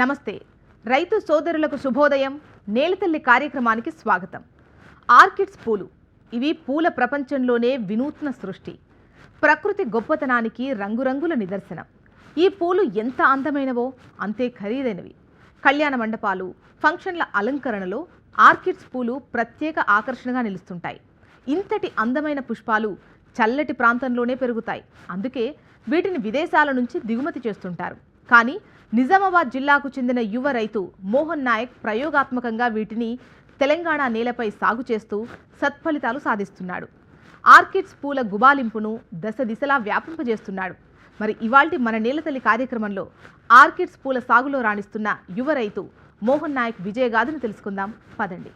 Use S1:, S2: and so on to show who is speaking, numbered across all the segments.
S1: నమస్తే. రైతు సోదరులకు శుభోదయం. నేలతల్లి కార్యక్రమానికి స్వాగతం. ఆర్కిడ్స్ పూలు. ఇవి పూల ప్రపంచంలోనే వినూత్న సృష్టి. ప్రకృతి గొప్పతనానికి రంగురంగుల నిదర్శనం. ఈ పూలు ఎంత అందమైనవో అంతే ఖరీదైనవి. కళ్యాణ మండపాలు ఫంక్షన్ల అలంకరణలో ఆర్కిడ్స్ పూలు ప్రత్యేక ఆకర్షణగా నిలుస్తుంటాయి. ఇంతటి అందమైన పుష్పాలు చల్లటి ప్రాంతంలోనే పెరుగుతాయి. అందుకే వీటిని విదేశాల నుంచి దిగుమతి చేస్తుంటారు. కానీ నిజామాబాద్ జిల్లాకు చెందిన యువ రైతు మోహన్ నాయక్ ప్రయోగాత్మకంగా వీటిని తెలంగాణ నేలపై సాగు చేస్తూ సత్ఫలితాలు సాధిస్తున్నాడు. ఆర్కిడ్స్ పూల గుబాలింపును దశ దిశలా వ్యాపింపజేస్తున్నాడు. మరి ఇవాల్టి మన నేలతల్లి కార్యక్రమంలో ఆర్కిడ్స్ పూల సాగులో రాణిస్తున్న యువ రైతు మోహన్ నాయక్ విజయగాథను తెలుసుకుందాం. పదండి.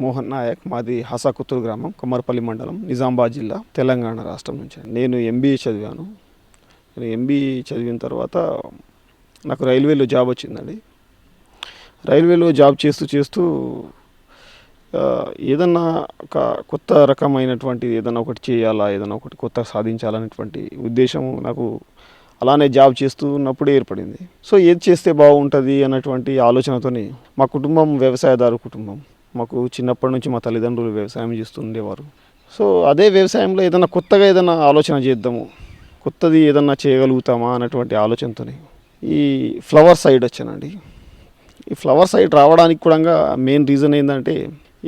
S2: మోహన్ నాయక్ మాది హసాకుత్తూరు గ్రామం కుమ్మరపల్లి మండలం నిజామాబాద్ జిల్లా తెలంగాణ రాష్ట్రం నుంచి. నేను ఎంబీఏ చదివాను. నేను ఎంబీఏ చదివిన తర్వాత నాకు రైల్వేలో జాబ్ వచ్చిందండి. రైల్వేలో జాబ్ చేస్తూ చేస్తూ ఏదన్నా ఒక కొత్త రకమైనటువంటి ఏదన్నా ఒకటి చేయాలా ఏదన్నా ఒకటి కొత్త సాధించాలనేటువంటి ఉద్దేశం నాకు అలానే జాబ్ చేస్తూ ఉన్నప్పుడే ఏర్పడింది. సో ఏది చేస్తే బాగుంటుంది అన్నటువంటి ఆలోచనతోని మా కుటుంబం వ్యవసాయదారు కుటుంబం. మాకు చిన్నప్పటి నుంచి మా తల్లిదండ్రులు వ్యవసాయం చేస్తుండేవారు. సో అదే వ్యవసాయంలో ఏదైనా కొత్తగా ఏదైనా ఆలోచన చేద్దాము కొత్తది ఏదన్నా చేయగలుగుతామా అన్నటువంటి ఆలోచనతోనే ఈ ఫ్లవర్ సైడ్ వచ్చానండి. ఈ ఫ్లవర్ సైడ్ రావడానికి కూడా మెయిన్ రీజన్ ఏంటంటే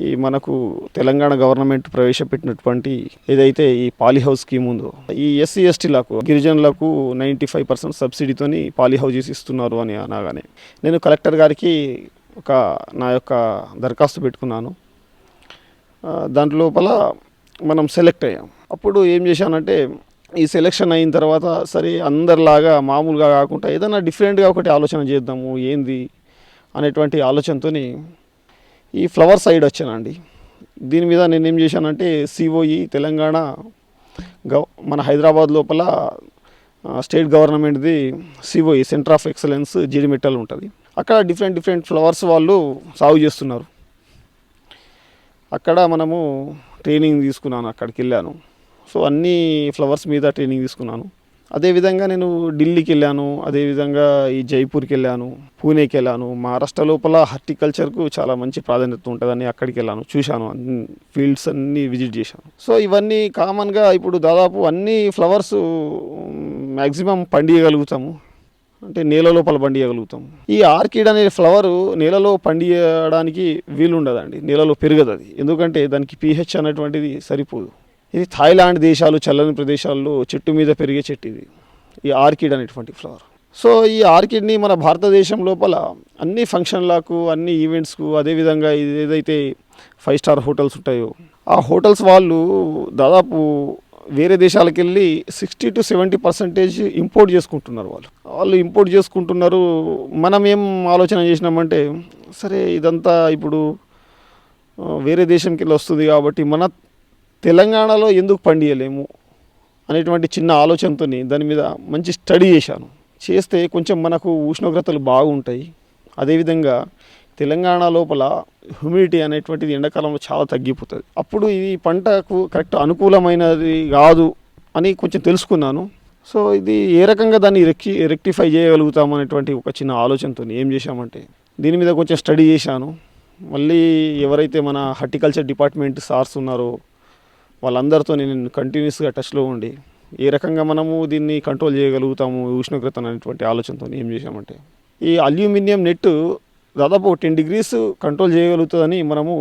S2: ఈ మనకు తెలంగాణ గవర్నమెంట్ ప్రవేశపెట్టినటువంటి ఏదైతే ఈ పాలీ హౌస్ స్కీమ్ ఉందో ఈ ఎస్సీ ఎస్టీలకు గిరిజనులకు నైంటీ ఫైవ్ పర్సెంట్ సబ్సిడీతోని పాలీహౌజెస్ ఇస్తున్నారు అని అనగానే నేను కలెక్టర్ గారికి ఒక నా యొక్క దరఖాస్తు పెట్టుకున్నాను. దాంట్లో లోపల మనం సెలెక్ట్ అయ్యాం. అప్పుడు ఏం చేశానంటే ఈ సెలెక్షన్ అయిన తర్వాత సరే అందరిలాగా మామూలుగా కాకుండా ఏదైనా డిఫరెంట్గా ఒకటి ఆలోచన చేద్దాము ఏంది అనేటువంటి ఆలోచనతోని ఈ ఫ్లవర్ సైడ్ వచ్చానండి. దీని మీద నేను ఏం చేశానంటే సిఓఈ తెలంగాణ గవ మన హైదరాబాద్ లోపల స్టేట్ గవర్నమెంట్ది సిఓఈ సెంటర్ ఆఫ్ ఎక్సలెన్స్ జీడిమెట్టల్ ఉంటుంది. అక్కడ డిఫరెంట్ డిఫరెంట్ ఫ్లవర్స్ వాళ్ళు సాగు చేస్తున్నారు. అక్కడ మనము ట్రైనింగ్ తీసుకున్నాను అక్కడికి వెళ్ళాను. సో అన్ని ఫ్లవర్స్ మీద ట్రైనింగ్ తీసుకున్నాను. అదేవిధంగా నేను ఢిల్లీకి వెళ్ళాను అదేవిధంగా ఈ జైపూర్కి వెళ్ళాను పూణేకి వెళ్ళాను. మహారాష్ట్ర లోపల హార్టికల్చర్కు చాలా మంచి ప్రాధాన్యత ఉంటుందని అక్కడికి వెళ్ళాను చూశాను. ఫీల్డ్స్ అన్నీ విజిట్ చేశాను. సో ఇవన్నీ కామన్గా ఇప్పుడు దాదాపు అన్ని ఫ్లవర్స్ మ్యాక్సిమం పండియగలుగుతాము. అంటే నేల లోపల పండియగలుగుతాం. ఈ ఆర్కిడ్ అనే ఫ్లవర్ నేలలో పండియడానికి వీలు ఉండదండి నేలలో పెరగదు అది ఎందుకంటే దానికి పీహెచ్ అనేటువంటిది సరిపోదు. ఇది థాయిలాండ్ దేశాలు చల్లని ప్రదేశాల్లో చెట్టు మీద పెరిగే చెట్టు ఇది. ఈ ఆర్కిడ్ అనేటువంటి ఫ్లవర్. సో ఈ ఆర్కిడ్ని మన భారతదేశం లోపల అన్ని ఫంక్షన్లకు అన్ని ఈవెంట్స్కు అదేవిధంగా ఇది ఏదైతే ఫైవ్ స్టార్ హోటల్స్ ఉంటాయో ఆ హోటల్స్ వాళ్ళు దాదాపు వేరే దేశాలకు వెళ్ళి sixty to seventy percentage import చేసుకుంటున్నారు వాళ్ళు. వాళ్ళు ఇంపోర్ట్ చేసుకుంటున్నారు. మనం ఏం ఆలోచన చేసినామంటే సరే ఇదంతా ఇప్పుడు వేరే దేశంకి వెళ్ళి వస్తుంది కాబట్టి మన తెలంగాణలో ఎందుకు పండియలేము అనేటువంటి చిన్న ఆలోచనతో దాని మీద మంచి స్టడీ చేశాను. చేస్తే కొంచెం మనకు ఉష్ణోగ్రతలు బాగుంటాయి. అదేవిధంగా తెలంగాణ లోపల హ్యూమిడిటీ అనేటువంటిది ఎండాకాలంలో చాలా తగ్గిపోతుంది. అప్పుడు ఇది పంటకు కరెక్ట్ అనుకూలమైనది కాదు అని కొంచెం తెలుసుకున్నాను. సో ఇది ఏ రకంగా దాన్ని రెక్టి రెక్టిఫై చేయగలుగుతాం అనేటువంటి ఒక చిన్న ఆలోచనతో ఏం చేశామంటే దీని మీద కొంచెం స్టడీ చేశాను. మళ్ళీ ఎవరైతే మన హార్టికల్చర్ డిపార్ట్మెంట్ సార్స్ ఉన్నారో వాళ్ళందరితో నేను కంటిన్యూస్గా టచ్లో ఉండి ఏ రకంగా మనము దీన్ని కంట్రోల్ చేయగలుగుతాము ఉష్ణోగ్రత అనేటువంటి ఆలోచనతో ఏం చేశామంటే ఈ అల్యూమినియం నెట్ దాదాపు టెన్ డిగ్రీస్ కంట్రోల్ చేయగలుగుతుందని మనము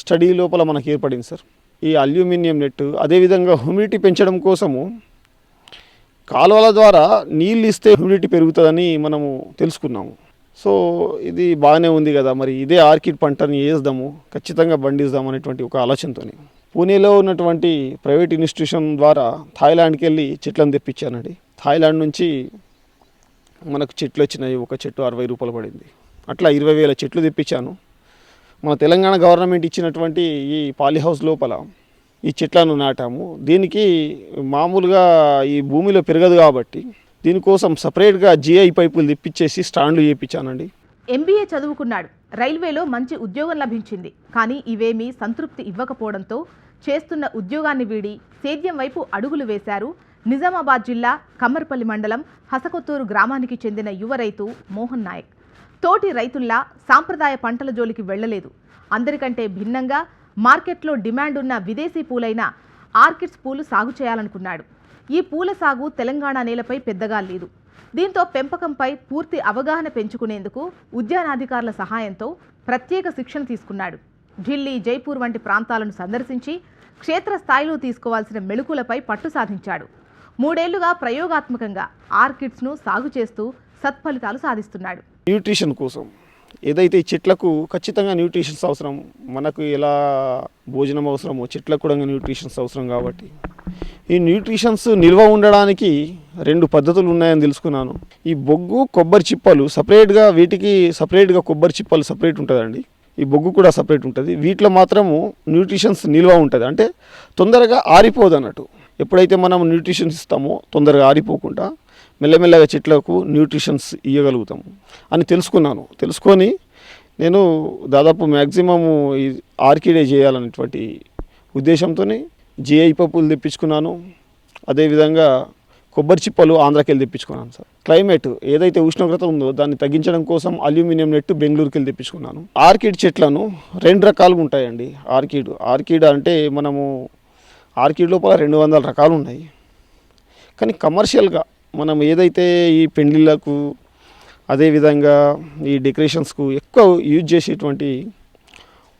S2: స్టడీ లోపల మనకు ఏర్పడింది సార్. ఈ అల్యూమినియం నెట్ అదేవిధంగా హ్యూమిడిటీ పెంచడం కోసము కాలువల ద్వారా నీళ్ళు ఇస్తే హ్యూమిడిటీ పెరుగుతుందని మనము తెలుసుకున్నాము. సో ఇది బాగానే ఉంది కదా మరి ఇదే ఆర్కిడ్ పంటని వేద్దాము ఖచ్చితంగా బండిద్దాం అనేటువంటి ఒక ఆలోచనతోని. పూణేలో ఉన్నటువంటి ప్రైవేట్ ఇన్స్టిట్యూషన్ ద్వారా థాయిలాండ్కి వెళ్ళి చెట్లను తెప్పించానండి. థాయిలాండ్ నుంచి మనకు చెట్లు వచ్చినాయి ఒక చెట్టు అరవై రూపాయలు పడింది. అట్లా ఇరవై వేల చెట్లు తెప్పించాను. మన తెలంగాణ గవర్నమెంట్ ఇచ్చినటువంటి ఈ పాలీ హౌస్ లోపల ఈ చెట్లను నాటాము. దీనికి మామూలుగా ఈ భూమిలో పెరగదు కాబట్టి దీనికోసం సపరేట్గా జిఐ పైపులు తెప్పించేసి స్టాండ్లు చేయించానండి.
S1: ఎంబీఏ చదువుకున్నాడు. రైల్వేలో మంచి ఉద్యోగం లభించింది. కానీ ఇవేమీ సంతృప్తి ఇవ్వకపోవడంతో చేస్తున్న ఉద్యోగాన్ని వీడి సేద్యం వైపు అడుగులు వేశారు. నిజామాబాద్ జిల్లా కమ్మర్పల్లి మండలం హసకొత్తూరు గ్రామానికి చెందిన యువ రైతు మోహన్ నాయక్. తోటి రైతుల్లా సాంప్రదాయ పంటల జోలికి వెళ్ళలేదు. అందరికంటే భిన్నంగా మార్కెట్లో డిమాండ్ ఉన్న విదేశీ పూలైన ఆర్కిడ్స్ పూలు సాగు చేయాలనుకున్నాడు. ఈ పూల సాగు తెలంగాణ నేలపై పెద్దగా లేదు. దీంతో పెంపకంపై పూర్తి అవగాహన పెంచుకునేందుకు ఉద్యానాధికారుల సహాయంతో ప్రత్యేక శిక్షణ తీసుకున్నాడు. ఢిల్లీ జైపూర్ వంటి ప్రాంతాలను సందర్శించి క్షేత్రస్థాయిలో తీసుకోవాల్సిన మెళుకులపై పట్టు సాధించాడు. మూడేళ్ళుగా ప్రయోగాత్మకంగా ఆర్కిడ్స్ను సాగు చేస్తూ సత్ఫలితాలు సాధిస్తున్నాడు.
S2: న్యూట్రిషన్ కోసం ఏదైతే ఈ చెట్లకు ఖచ్చితంగా న్యూట్రిషన్స్ అవసరం మనకు ఎలా భోజనం అవసరమో చెట్లకు కూడా న్యూట్రిషన్స్ అవసరం కాబట్టి ఈ న్యూట్రిషన్స్ నిల్వ ఉండడానికి రెండు పద్ధతులు ఉన్నాయని తెలుసుకున్నాను. ఈ బొగ్గు కొబ్బరి చిప్పలు సపరేట్గా వీటికి సపరేట్గా కొబ్బరి చిప్పలు సపరేట్ ఉంటుందండి. ఈ బొగ్గు కూడా సపరేట్ ఉంటుంది. వీటిలో మాత్రము న్యూట్రిషన్స్ నిల్వ ఉంటుంది. అంటే తొందరగా ఆరిపోదు అన్నట్టు ఎప్పుడైతే మనం న్యూట్రిషన్స్ ఇస్తామో తొందరగా ఆరిపోకుండా మెల్లమెల్లగా చెట్లకు న్యూట్రిషన్స్ ఇవ్వగలుగుతాము అని తెలుసుకున్నాను. తెలుసుకొని నేను దాదాపు మ్యాక్సిమము ఈ ఆర్కిడే చేయాలనేటువంటి ఉద్దేశంతో జిఐ పప్పులు తెప్పించుకున్నాను. అదేవిధంగా కొబ్బరి చిప్పలు ఆంధ్రాకి వెళ్ళి తెప్పించుకున్నాను సార్. క్లైమేట్ ఏదైతే ఉష్ణోగ్రత ఉందో దాన్ని తగ్గించడం కోసం అల్యూమినియం నెట్ బెంగళూరుకి వెళ్ళి తెప్పించుకున్నాను. ఆర్కిడ్ చెట్లను రెండు రకాలుగా ఉంటాయండి ఆర్కిడ్. ఆర్కిడ్ అంటే మనము ఆర్కిడ్ లోపల రెండు వందల రకాలు ఉన్నాయి కానీ కమర్షియల్గా మనం ఏదైతే ఈ పెండ్లిళ్ళకు అదేవిధంగా ఈ డెకరేషన్స్కు ఎక్కువ యూజ్ చేసేటువంటి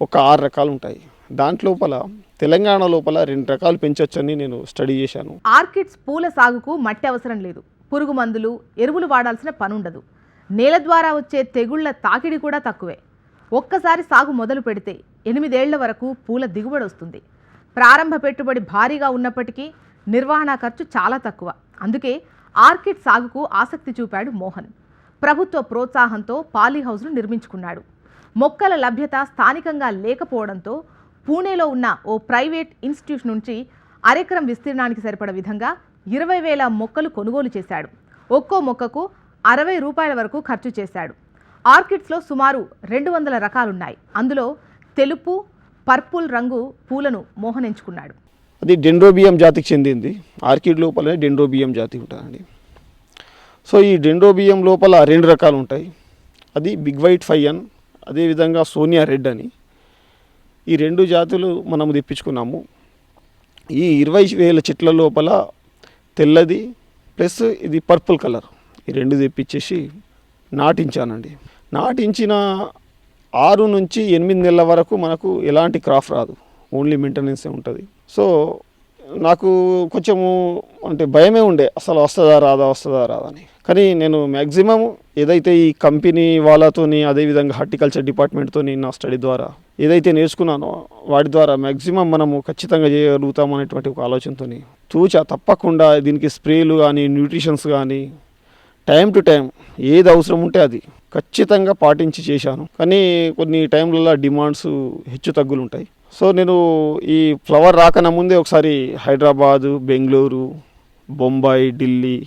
S2: ఒక ఆరు రకాలు ఉంటాయి దాంట్లోపల తెలంగాణ లోపల రెండు రకాలు పెంచొచ్చని నేను స్టడీ చేశాను.
S1: ఆర్కిడ్స్ పూల సాగుకు మట్టి అవసరం లేదు. పురుగు మందులు ఎరువులు వాడాల్సిన పనుండదు. నేల ద్వారా వచ్చే తెగుళ్ళ తాకిడి కూడా తక్కువే. ఒక్కసారి సాగు మొదలు పెడితే ఎనిమిదేళ్ళ వరకు పూల దిగుబడి వస్తుంది. ప్రారంభ పెట్టుబడి భారీగా ఉన్నప్పటికీ నిర్వహణ ఖర్చు చాలా తక్కువ. అందుకే ఆర్కిడ్ సాగుకు ఆసక్తి చూపాడు మోహన్. ప్రభుత్వ ప్రోత్సాహంతో పాలీహౌస్ను నిర్మించుకున్నాడు. మొక్కల లభ్యత స్థానికంగా లేకపోవడంతో పూణేలో ఉన్న ఓ ప్రైవేట్ ఇన్స్టిట్యూట్ నుంచి అరెకరం విస్తీర్ణానికి సరిపడ విధంగా ఇరవై వేల మొక్కలు కొనుగోలు చేశాడు. ఒక్కో మొక్కకు అరవై రూపాయల వరకు ఖర్చు చేశాడు. ఆర్కిడ్స్లో సుమారు రెండు వందల రకాలున్నాయి. అందులో తెలుపు పర్పుల్ రంగు పూలను మోహనించుకున్నాడు.
S2: అది డెండ్రోబియం జాతికి చెందింది. ఆర్కిడ్ లోపలనే డెండ్రోబియం జాతి ఉంటుందండి. సో ఈ డెండ్రోబియం లోపల రెండు రకాలు ఉంటాయి. అది బిగ్ వైట్ ఫైయన్ అదేవిధంగా సోనియా రెడ్ అని. ఈ రెండు జాతులు మనము తెప్పించుకున్నాము. ఈ ఇరవై వేల చెట్ల లోపల తెల్లది ప్లస్ ఇది పర్పుల్ కలర్. ఈ రెండు తెప్పించేసి నాటించానండి. నాటించిన ఆరు నుంచి ఎనిమిది నెలల వరకు మనకు ఎలాంటి క్రాఫ్ రాదు. ఓన్లీ మెయింటెనెన్సే ఉంటుంది. సో నాకు కొంచెము అంటే భయమే ఉండే అసలు వస్తుందా రాదా వస్తుందా రాదా అని. కానీ నేను మ్యాక్సిమం ఏదైతే ఈ కంపెనీ వాళ్ళతోని అదేవిధంగా హార్టికల్చర్ డిపార్ట్మెంట్తోని నా స్టడీ ద్వారా ఏదైతే నేర్చుకున్నానో వాటి ద్వారా మ్యాక్సిమం మనము ఖచ్చితంగా చేయగలుగుతాం అనేటువంటి ఒక ఆలోచనతోని తూచా తప్పకుండా దీనికి స్ప్రేలు కానీ న్యూట్రిషన్స్ కానీ టైం టు టైం ఏది అవసరం ఉంటే అది ఖచ్చితంగా పాటించి చేశాను. కానీ కొన్ని టైంలలో డిమాండ్స్ హెచ్చు తగ్గులు ఉంటాయి. సో నేను ఈ ఫ్లవర్ రాకన ముందే ఒకసారి హైదరాబాదు బెంగళూరు బొంబాయి ఢిల్లీ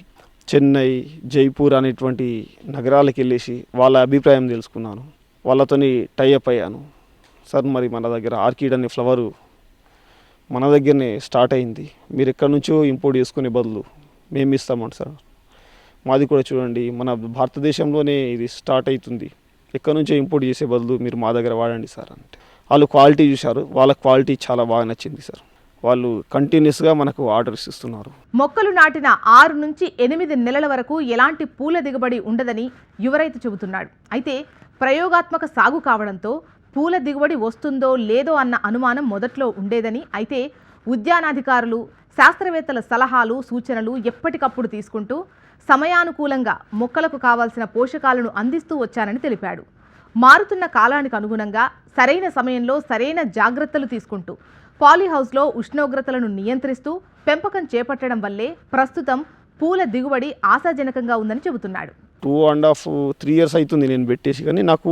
S2: చెన్నై జైపూర్ అనేటువంటి నగరాలకు వెళ్ళేసి వాళ్ళ అభిప్రాయం తెలుసుకున్నాను. వాళ్ళతోని టైఅప్ అయ్యాను. సార్ మరి మన దగ్గర ఆర్కిడ్ అనే ఫ్లవరు మన దగ్గరనే స్టార్ట్ అయింది. మీరు ఎక్కడి నుంచో ఇంపోర్ట్ చేసుకునే బదులు మేము ఇస్తామంట సార్. మాది కూడా చూడండి మన భారతదేశంలోనే ఇది స్టార్ట్ అవుతుంది. ఎక్కడి నుంచో ఇంపోర్ట్ చేసే బదులు మీరు మా దగ్గర వాడండి సార్ అంటే. వాళ్ళు క్వాలిటీ చూశారు వాళ్ళ క్వాలిటీ చాలా బాగా నచ్చింది సార్. వాళ్ళు కంటిన్యూస్గా మనకు ఆర్డర్స్ ఇస్తున్నారు.
S1: మొక్కలు నాటిన ఆరు నుంచి ఎనిమిది నెలల వరకు ఎలాంటి పూల దిగుబడి ఉండదని యువరైతు చెబుతున్నాడు. అయితే ప్రయోగాత్మక సాగు కావడంతో పూల దిగుబడి వస్తుందో లేదో అన్న అనుమానం మొదట్లో ఉండేదని అయితే ఉద్యానాధికారులు శాస్త్రవేత్తల సలహాలు సూచనలు ఎప్పటికప్పుడు తీసుకుంటూ సమయానుకూలంగా మొక్కలకు కావాల్సిన పోషకాలను అందిస్తూ వచ్చానని తెలిపాడు. మారుతున్న కాలానికి అనుగుణంగా సరైన సమయంలో సరైన జాగ్రత్తలు తీసుకుంటూ పాలీహౌస్లో ఉష్ణోగ్రతలను నియంత్రిస్తూ పెంపకం చేపట్టడం వల్లే ప్రస్తుతం పూల దిగుబడి ఆశాజనకంగా ఉందని చెబుతున్నాడు.
S2: Two and half three years అవుతుంది నేను పెట్టేసి కానీ నాకు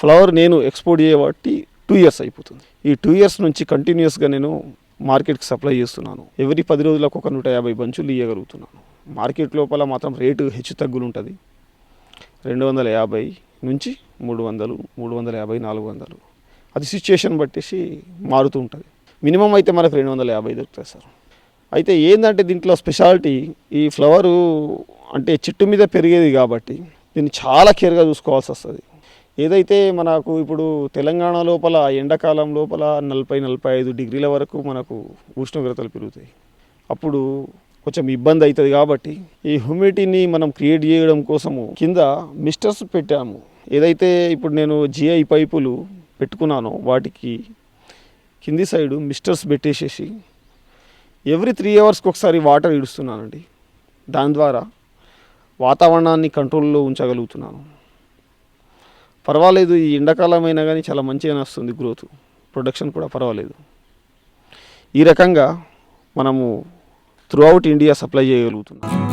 S2: ఫ్లవర్ నేను ఎక్స్పోర్ట్ చేయబట్టి టూ ఇయర్స్ అయిపోతుంది. ఈ టూ ఇయర్స్ నుంచి కంటిన్యూస్గా నేను మార్కెట్కి సప్లై చేస్తున్నాను. ఎవరి పది రోజులకు ఒక నూట యాభై బంచులు ఇవ్వగలుగుతున్నాను మార్కెట్ లోపల మాత్రం రేటు హెచ్చు తగ్గులు ఉంటుంది రెండు వందల యాభై నుంచి మూడు వందలు మూడు వందల యాభై నాలుగు వందలు. అది సిచ్యుయేషన్ బట్టేసి మారుతూ ఉంటుంది మినిమం అయితే మనకు రెండు వందల యాభై దొరుకుతాయి సార్. అయితే ఏంటంటే దీంట్లో స్పెషాలిటీ ఈ ఫ్లవరు అంటే చెట్టు మీద పెరిగేది కాబట్టి దీన్ని చాలా కేర్గా చూసుకోవాల్సి వస్తుంది. ఏదైతే మనకు ఇప్పుడు తెలంగాణ లోపల ఎండాకాలం లోపల నలభై నలభై ఐదు డిగ్రీల వరకు మనకు ఉష్ణోగ్రతలు పెరుగుతాయి. అప్పుడు కొంచెం ఇబ్బంది అవుతుంది కాబట్టి ఈ హ్యూమిడిటీని మనం క్రియేట్ చేయడం కోసము కింద మిస్టర్స్ పెట్టాము. ఏదైతే ఇప్పుడు నేను జిఐ పైపులు పెట్టుకున్నానో వాటికి కింది సైడు మిస్టర్స్ పెట్టేసేసి ఎవ్రీ త్రీ అవర్స్కి ఒకసారి వాటర్ ఇడుస్తున్నానండి. దాని ద్వారా వాతావరణాన్ని కంట్రోల్లో ఉంచగలుగుతున్నాను. పర్వాలేదు ఈ ఎండాకాలమైనా కానీ చాలా మంచిగానే వస్తుంది గ్రోత్. ప్రొడక్షన్ కూడా పర్వాలేదు. ఈ రకంగా మనము త్రూఅవుట్ ఇండియా సప్లై చేయగలుగుతున్నాం.